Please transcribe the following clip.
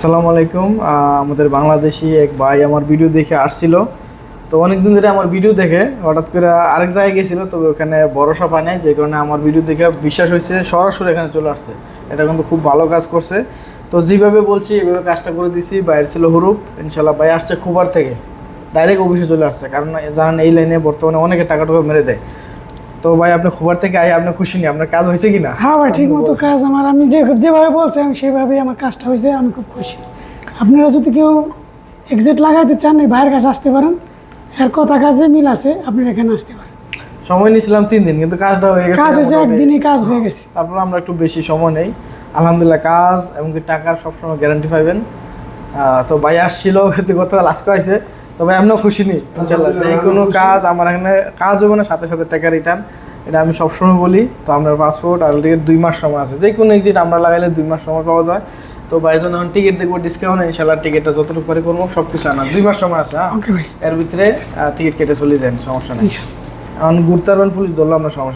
আসসালামু আলাইকুম। আমাদের বাংলাদেশি এক ভাই আমার ভিডিও দেখে আসছিল। তো অনেকদিন ধরে আমার ভিডিও দেখে, হঠাৎ করে আরেক জায়গায় গেছিল তবে ওখানে ভরসা পায় নাই, যে কারণে আমার ভিডিও দেখে বিশ্বাস হয়েছে, সরাসরি এখানে চলে আসছে। এটা কিন্তু খুব ভালো কাজ করছে। তো যেভাবে বলছি, এভাবে কাজটা করে দিছি, বাইরে ছিল হুরুপ ইনশাল্লাহ ভাই আসছে খুবার থেকে। ডাইরেক্ট অফিসে চলে আসছে, কারণ জানেন এই লাইনে বর্তমানে অনেকে টাকা টাকা মেরে দেয়। তো ভাই আপনি খুবার থেকে আই আপনি খুশি নি আপনার কাজ হয়েছে কিনা? হ্যাঁ ভাই ঠিক মতো কাজ আমার আমি যে যেভাবে বলছেন সেভাবেই আমার কাজটা হয়েছে আমি খুব খুশি। আপনারা যদি কেউ এক্সিট লাগাইতে চান এই ভাইয়ের কাছে আসতে পারেন। এর কথা কাজে মিল আছে আপনারা এখানে আসতে পারেন। সময় নিয়েছিলাম তিন দিন কিন্তু কাজটা হয়ে গেছে কাজ হয়েছে। একদিনই কাজ হয়ে গেছে। তারপর আমরা একটু বেশি সময় নেই। আলহামদুলিল্লাহ কাজ এমনকি টাকার সবসময় গ্যারান্টি পাইবেন। তো ভাই আসছিল গতকাল আজকে হয়েছে। তো ভাই আমিও খুশি নি ইনশাল্লাহ। যে কোনো কাজ আমার এখানে কাজ হবে না সাথে সাথে টাকা রিটার্ন এটা আমি সবসময় বলি তো আপনার পাসপোর্ট আর টিকিট দুই মাস সময় আছে। যে কোনো এক্সিট আমরা লাগাইলে দুই মাস সময় পাওয়া যায়। তো বাইরে জন্য এখন টিকিট দেখব ডিসকাউন্ট ইনশাল্লাহ টিকিটটা যতটুকু পরে করব সব কিছু আনা দুই মাস সময় আছে হ্যাঁ। এর ভিতরে টিকিট কেটে চলে যান সমস্যা নেই। এখন ঘুরতে পারবেন পুলিশ ধরলো আমরা সমস্যা